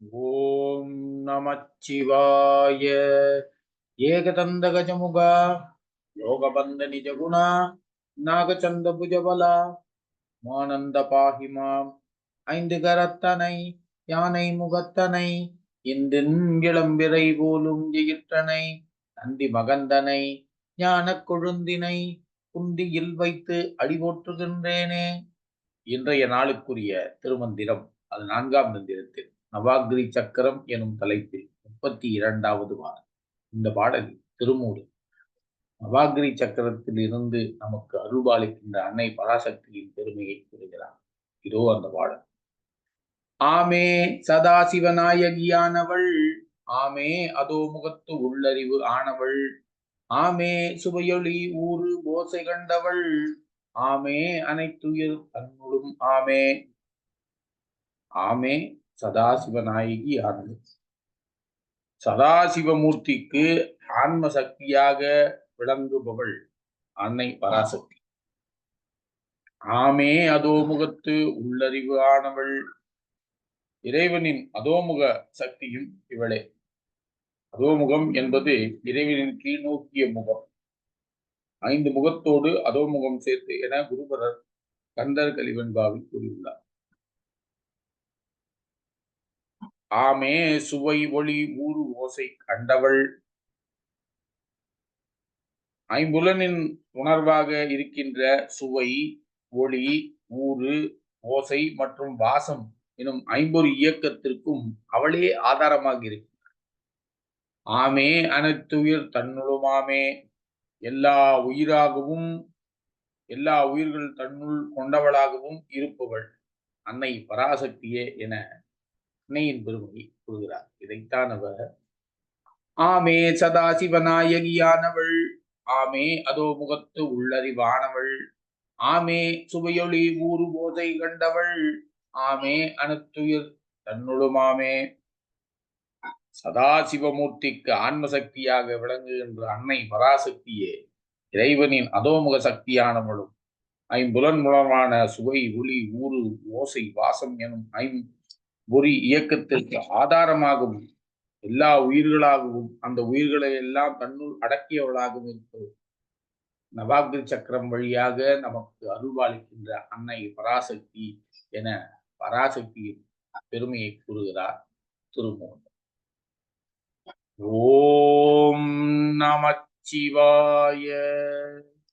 ஓம் நமச்சிவாய. ஏகதந்த கஜமுக யோகபந்த நிஜகுணா நாகச்சந்த புஜபலா மானந்த பாகிமாம் ஐந்து கரத்தனை யானை முகத்தனை இந்தின் இளம்பிறை போலும் எயிற்றனை நந்தி மகந்தனை ஞானக் கொழுந்தினை குந்தியில் வைத்து அடிபோற்றுகின்றேனே. இன்றைய நாளுக்குரிய திருமந்திரம் அது நான்காம் மந்திரத்தில். நவாகிரி சக்கரம் எனும் தலைப்பில் முப்பத்தி இரண்டாவது பாடல். இந்த பாடல் திருமூடு நவாகிரி சக்கரத்தில் இருந்து நமக்கு அருள்பாலிக்கின்ற அன்னை பராசக்தியின் பெருமையை கூறுகிறார். இதோ அந்த பாடல். ஆமே சதாசிவநாயகியானவள் ஆமே அதோ முகத்து உள்ளறிவு ஆனவள் ஆமே சுவையொளி ஊறு போசை கண்டவள் ஆமே அனைத்துயிர் தன்னுளும் ஆமே. ஆமே சதாசிவநாயகி ஆனது. சதாசிவமூர்த்திக்கு ஆன்ம சக்தியாக விளங்குபவள் அன்னை பராசக்தி. ஆமே அதோமுகத்து உள்ளறிவு ஆனவள். இறைவனின் அதோமுக சக்தியும் இவளே. அதோமுகம் என்பது இறைவனின் கீழ் நோக்கிய முகம். ஐந்து முகத்தோடு அதோமுகம் சேர்த்து என குருபரர் கந்தர் கலிவன்பாவில் கூறியுள்ளார். ஆமே சுவை ஒளி ஊறு ஓசை கண்டவள். ஐம்புலனின் உணர்வாக இருக்கின்ற சுவை ஒளி ஊறு ஓசை மற்றும் வாசம் எனும் ஐம்பொரு இயக்கத்திற்கும் அவளே ஆதாரமாக இருக்கு ஆமே அனைத்துயிர் தன்னுளுமாமே எல்லா உயிராகவும் எல்லா உயிர்கள் தன்னுள் கொண்டவளாகவும் இருப்பவள். அன்னை பராசக்தியே என அன்னையின் பெருமையை கூறுகிறார். இதைத்தான் அவர் ஆமே சதாசிவநாயகியானவள் ஆமே அதோ முகத்து உள்ளறிவானவள் ஆமே சுவையொளி ஊறு போதை கண்டவள் ஆமே அனுத்துயிர் தன்னுளுமாமே. சதாசிவமூர்த்திக்கு ஆன்மசக்தியாக விளங்குகின்ற அன்னை பராசக்தியே இறைவனின் அதோமுக சக்தியானவளும் ஐம்புலன் மூலமான சுவை ஒளி ஊறு ஓசை வாசம் எனும் ஐம் பொறி இயக்கத்திற்கு ஆதாரமாகவும் எல்லா உயிர்களாகவும் அந்த உயிர்களை எல்லாம் தன்னுள் அடக்கியவளாகவும் இருப்பது நவாகிரி சக்கரம் வழியாக நமக்கு அருள்வாளிக்கின்ற அன்னை பராசக்தி என பராசக்தியின் பெருமையை கூறுகிறார் திருமூலர். ஓம் நமச்சிவாய